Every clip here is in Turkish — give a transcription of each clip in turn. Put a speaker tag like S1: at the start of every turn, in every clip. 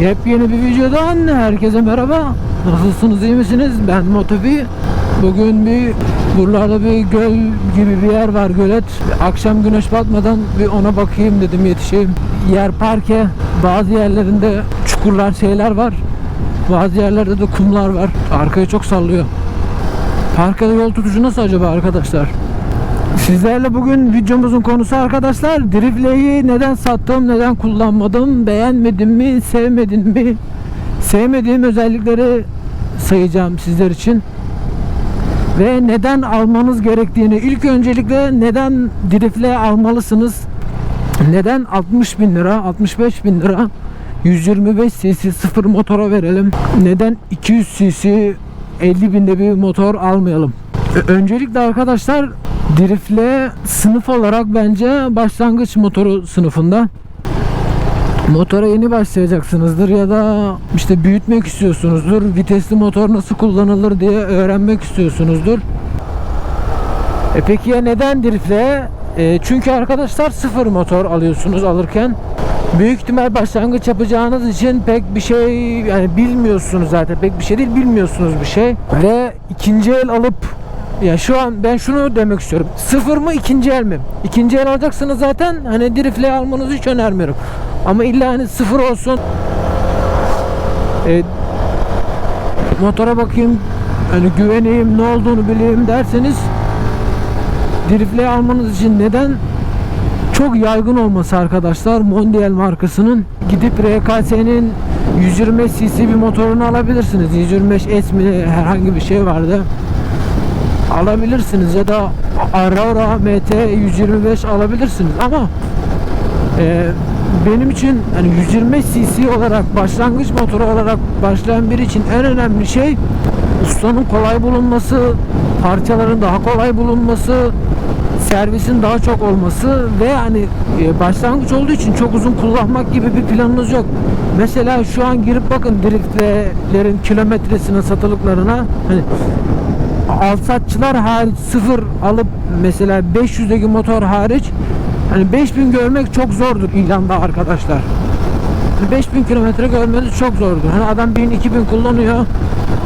S1: Yepyeni bir videodan herkese merhaba. Nasılsınız iyi misiniz? Ben Motobi. Bugün bir buralarda bir göl gibi bir yer var gölet. Akşam güneş batmadan bir ona bakayım dedim yetişeyim. Yer parke. Bazı yerlerinde çukurlar şeyler var. Bazı yerlerde de kumlar var. Arkayı çok sallıyor. Parkede yol tutucu nasıl acaba arkadaşlar? Sizlerle bugün videomuzun konusu arkadaşlar Driftley'i neden sattım, neden kullanmadım, beğenmedim mi, sevmedim mi? Sevmediğim özellikleri sayacağım sizler için. Ve neden almanız gerektiğini, ilk öncelikle neden Driftley almalısınız? Neden 60 bin lira, 65 bin lira 125 cc sıfır motora verelim? Neden 200 cc 50 binde bir motor almayalım? Öncelikle arkadaşlar Driftle sınıf olarak bence başlangıç motoru sınıfında. Motora yeni başlayacaksınızdır ya da işte büyütmek istiyorsunuzdur. Vitesli motor nasıl kullanılır diye öğrenmek istiyorsunuzdur. E peki ya neden driftle? E, çünkü arkadaşlar sıfır motor alıyorsunuz alırken. Büyük ihtimal başlangıç yapacağınız için pek bir şey yani bilmiyorsunuz zaten pek bir şey değil bilmiyorsunuz bir şey ve ikinci el alıp ya şu an ben şunu demek istiyorum. Sıfır mı ikinci el mi? İkinci el alacaksınız zaten hani driftle almanızı hiç önermiyorum. Ama illa hani sıfır olsun. E, motora bakayım hani güveneyim ne olduğunu bileyim derseniz driftle almanız için neden çok yaygın olması arkadaşlar Mondial markasının gidip RKS'nin 125 cc bir motorunu alabilirsiniz 125 S mi herhangi bir şey vardı alabilirsiniz ya da Aurora MT 125 alabilirsiniz ama e, benim için hani 125 cc olarak başlangıç motoru olarak başlayan biri için en önemli şey ustanın kolay bulunması, parçaların daha kolay bulunması, servisin daha çok olması ve hani e, başlangıç olduğu için çok uzun kullanmak gibi bir planınız yok. Mesela şu an girip bakın driftlerin kilometresine, satılıklarına hani alsatçılar hariç sıfır alıp mesela 500'deki motor hariç hani 5000 görmek çok zordur ilanda arkadaşlar. Hani 5000 kilometre görmeniz çok zordur. Hani adam 1000 2000 kullanıyor.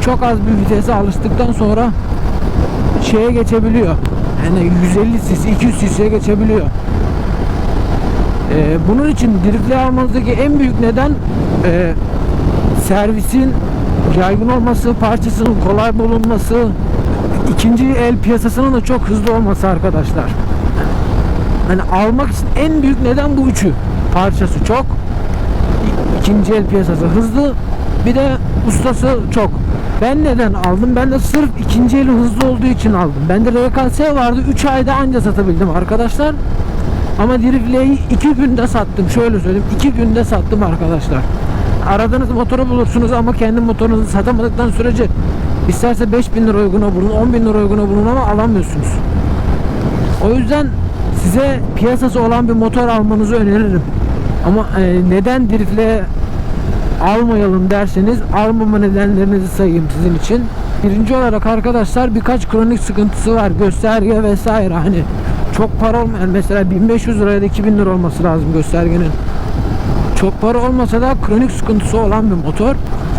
S1: Çok az bir vitese alıştıktan sonra şeye geçebiliyor. Yani 150 cc, 200 cc'ye geçebiliyor. Ee, bunun için driftle almanızdaki en büyük neden e, servisin yaygın olması, parçasının kolay bulunması, ikinci el piyasasının da çok hızlı olması arkadaşlar. Hani almak için en büyük neden bu üçü. Parçası çok, ikinci el piyasası hızlı, bir de ustası çok. Ben neden aldım? Ben de sırf ikinci eli hızlı olduğu için aldım. Bende RKS vardı. 3 ayda anca satabildim arkadaşlar. Ama Driftley'i 2 günde sattım. Şöyle söyleyeyim. 2 günde sattım arkadaşlar. Aradığınız motoru bulursunuz ama kendi motorunuzu satamadıktan sürece isterse 5000 lira uyguna bulun, 10 bin lira uyguna bulun ama alamıyorsunuz. O yüzden size piyasası olan bir motor almanızı öneririm. Ama e, neden driftle almayalım derseniz almama nedenlerinizi sayayım sizin için. Birinci olarak arkadaşlar birkaç kronik sıkıntısı var. Gösterge vesaire hani çok para olmayan mesela 1500 liraya da 2000 lira olması lazım göstergenin. Çok para olmasa da kronik sıkıntısı olan bir motor.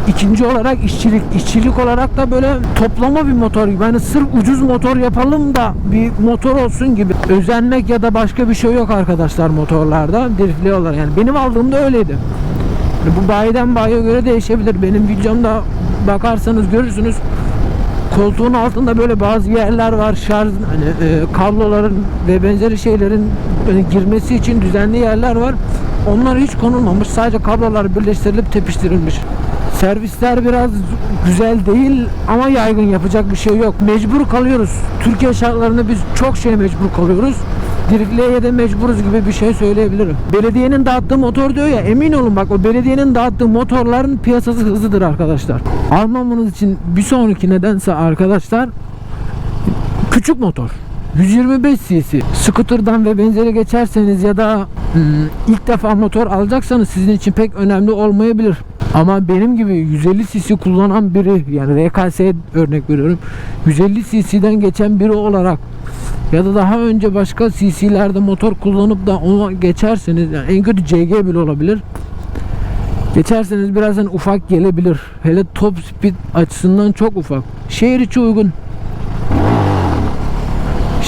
S1: İkinci olarak işçilik. İşçilik olarak da böyle toplama bir motor gibi. Hani sırf ucuz motor yapalım da bir motor olsun gibi. Özenmek ya da başka bir şey yok arkadaşlar motorlarda. Driftli olarak yani. Benim aldığımda öyleydi. Bu bayiden bayiye göre değişebilir. Benim videomda bakarsanız görürsünüz. Koltuğun altında böyle bazı yerler var. Şarj hani e, kabloların ve benzeri şeylerin böyle girmesi için düzenli yerler var. Onlar hiç konulmamış. Sadece kablolar birleştirilip tepiştirilmiş. Servisler biraz güzel değil ama yaygın yapacak bir şey yok. Mecbur kalıyoruz. Türkiye şartlarında biz çok şey mecbur kalıyoruz. Driftleye de mecburuz gibi bir şey söyleyebilirim. Belediyenin dağıttığı motor diyor ya emin olun bak o belediyenin dağıttığı motorların piyasası hızlıdır arkadaşlar. Almamanız için bir sonraki nedense arkadaşlar küçük motor. 125 cc. Scooter'dan ve benzeri geçerseniz ya da hmm, ilk defa motor alacaksanız sizin için pek önemli olmayabilir. Ama benim gibi 150 cc kullanan biri yani RKS örnek veriyorum 150 cc'den geçen biri olarak ya da daha önce başka cc'lerde motor kullanıp da ona geçerseniz yani en kötü CG bile olabilir. Geçerseniz birazdan ufak gelebilir. Hele top speed açısından çok ufak. Şehir içi uygun.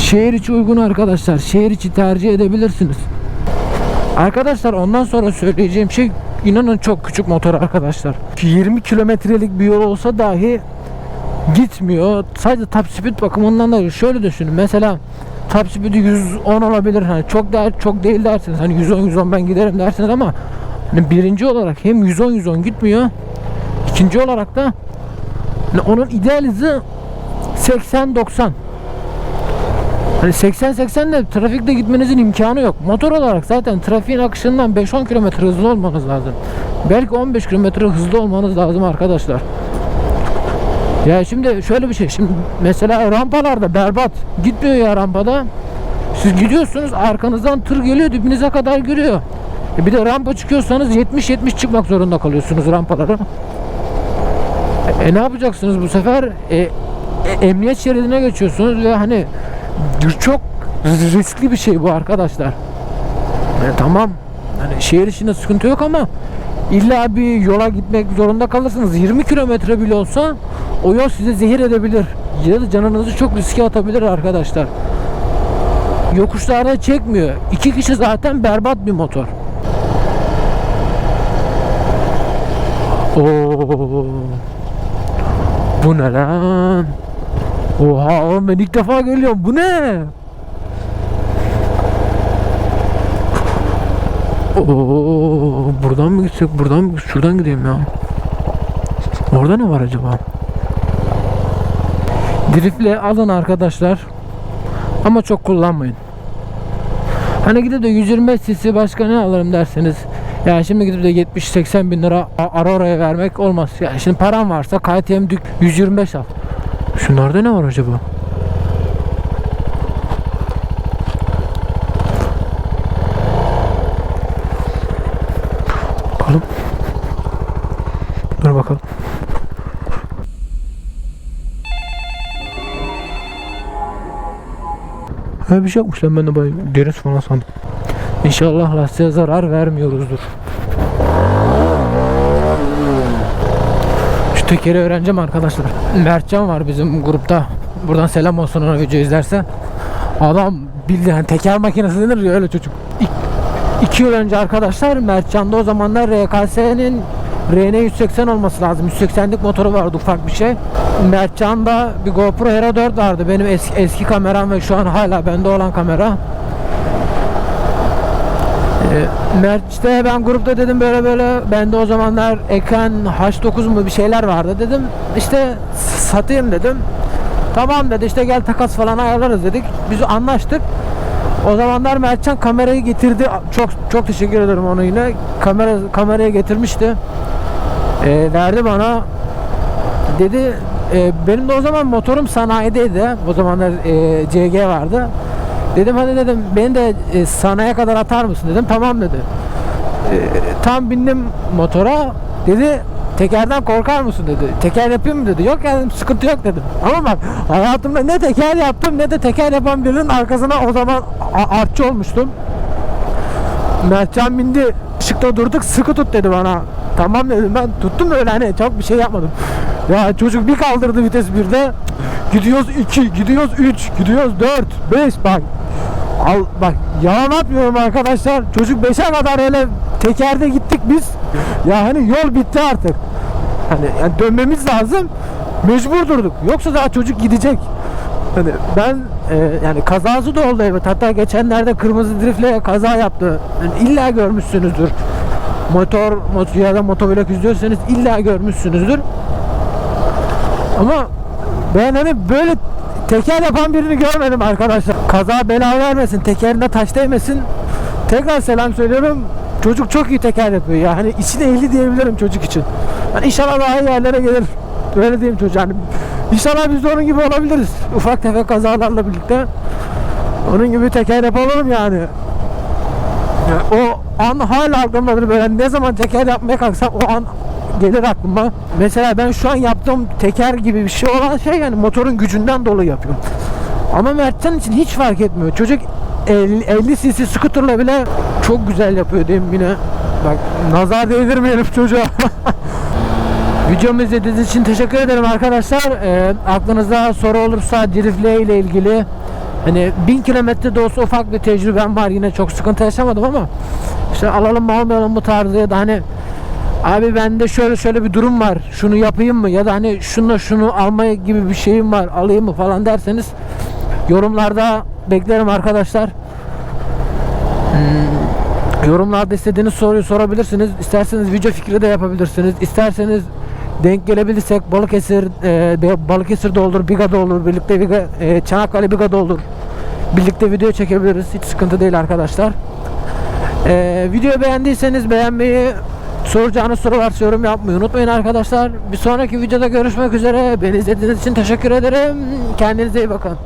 S1: Şehir içi uygun arkadaşlar. Şehir içi tercih edebilirsiniz. Arkadaşlar ondan sonra söyleyeceğim şey inanın çok küçük motor arkadaşlar. 20 kilometrelik bir yol olsa dahi gitmiyor. Sadece top speed bakımından da şöyle düşünün. Mesela top speed'i 110 olabilir. Hani çok da çok değil dersiniz. Hani 110 110 ben giderim dersiniz ama hani birinci olarak hem 110 110 gitmiyor. İkinci olarak da hani onun ideal hızı 80 90. Hani 80-80 de trafikte gitmenizin imkanı yok. Motor olarak zaten trafiğin akışından 5-10 km hızlı olmanız lazım. Belki 15 km hızlı olmanız lazım arkadaşlar. Ya şimdi şöyle bir şey. Şimdi mesela rampalarda berbat. Gitmiyor ya rampada. Siz gidiyorsunuz arkanızdan tır geliyor dibinize kadar giriyor. E bir de rampa çıkıyorsanız 70-70 çıkmak zorunda kalıyorsunuz rampalara. E, ne yapacaksınız bu sefer? E, e, emniyet şeridine geçiyorsunuz ve hani çok riskli bir şey bu arkadaşlar. E, tamam. Hani şehir içinde sıkıntı yok ama illa bir yola gitmek zorunda kalırsınız. 20 kilometre bile olsa o yol size zehir edebilir. Ya da canınızı çok riske atabilir arkadaşlar. Yokuşlarda çekmiyor. İki kişi zaten berbat bir motor. Oo. Bu ne lan? Oha oğlum ben ilk defa geliyorum. Bu ne? Oo, buradan mı gitsek? Buradan mı? Şuradan gideyim ya. Orada ne var acaba? Driftle alın arkadaşlar. Ama çok kullanmayın. Hani gidip de 125 cc başka ne alırım derseniz yani şimdi gidip de 70-80 bin lira ara oraya vermek olmaz. Yani şimdi param varsa KTM dük 125 al. Şunlarda ne var acaba? Bakalım. Dur bakalım. Ha bir şey yokmuş lan ben de bay deniz falan sandım. İnşallah lastiğe zarar vermiyoruzdur. Şu tekeri öğreneceğim arkadaşlar. Mertcan var bizim grupta. Buradan selam olsun ona video izlerse. Adam bildiğin hani teker makinesi denir ya öyle çocuk. İk, iki yıl önce arkadaşlar Mertcan'da o zamanlar RKS'nin RN 180 olması lazım. 180'lik motoru vardı ufak bir şey. Mertcan'da bir GoPro Hero 4 vardı. Benim eski, eski kameram ve şu an hala bende olan kamera. Mert ben grupta dedim böyle böyle bende o zamanlar ekran H9 mu bir şeyler vardı dedim. İşte satayım dedim. Tamam dedi işte gel takas falan ayarlarız dedik. Biz anlaştık. O zamanlar Mertcan kamerayı getirdi. Çok çok teşekkür ederim ona yine. Kamera kamerayı getirmişti. Ee, verdi bana. Dedi e, benim de o zaman motorum sanayideydi. O zamanlar e, CG vardı Dedim hadi dedim beni de e, sanayiye kadar atar mısın dedim. Tamam dedi. E, tam bindim motora. Dedi tekerden korkar mısın dedi. Teker yapayım mı dedi. Yok ya dedim sıkıntı yok dedim. Ama bak hayatımda ne teker yaptım ne de teker yapan birinin arkasına o zaman artçı olmuştum. Mertcan bindi. Işıkta durduk sıkı tut dedi bana. Tamam dedim ben tuttum öyle hani çok bir şey yapmadım. Ya çocuk bir kaldırdı vites birde. Gidiyoruz 2, gidiyoruz 3, gidiyoruz 4, 5 bak. Al bak yalan atmıyorum arkadaşlar. Çocuk 5'e kadar öyle tekerde gittik biz. Ya hani yol bitti artık. Hani yani dönmemiz lazım. Mecbur durduk. Yoksa daha çocuk gidecek. Hani ben e, yani kazası da oldu evet. Hatta geçenlerde kırmızı driftle kaza yaptı. Yani illa görmüşsünüzdür. Motor, motor ya da motovlog izliyorsanız illa görmüşsünüzdür. Ama ben hani böyle teker yapan birini görmedim arkadaşlar. Kaza bela vermesin, tekerine taş değmesin. Tekrar selam söylüyorum. Çocuk çok iyi teker yapıyor ya. Hani içine ehli diyebilirim çocuk için. Hani inşallah daha iyi yerlere gelir. Öyle diyeyim çocuğa. Hani inşallah biz de onun gibi olabiliriz. Ufak tefek kazalarla birlikte. Onun gibi teker yapalım yani. Ya o an hala aklımdadır böyle ne zaman teker yapmaya kalksam o an gelir aklıma. Mesela ben şu an yaptığım teker gibi bir şey olan şey yani motorun gücünden dolayı yapıyorum. Ama Mertcan için hiç fark etmiyor. Çocuk 50, 50 cc scooter'la bile çok güzel yapıyor diyeyim yine. Bak nazar değdirmeyelim çocuğa. Videomu izlediğiniz için teşekkür ederim arkadaşlar. Ee, aklınızda soru olursa driftle ile ilgili hani 1000 kilometre de olsa ufak bir tecrübem var. Yine çok sıkıntı yaşamadım ama işte alalım mı almayalım bu tarzı ya da hani abi bende şöyle şöyle bir durum var. Şunu yapayım mı ya da hani şunu şunu almaya gibi bir şeyim var. Alayım mı falan derseniz yorumlarda beklerim arkadaşlar. Yorumlarda istediğiniz soruyu sorabilirsiniz. İsterseniz video fikri de yapabilirsiniz. İsterseniz denk gelebilirsek Balıkesir e, Balıkesir'de olur, Biga'da olur, birlikte Biga, e, Çanakkale Biga'da olur. Birlikte video çekebiliriz. Hiç sıkıntı değil arkadaşlar. E, videoyu beğendiyseniz beğenmeyi, soracağınız soru varsa yorum yapmayı unutmayın arkadaşlar. Bir sonraki videoda görüşmek üzere. Beni izlediğiniz için teşekkür ederim. Kendinize iyi bakın.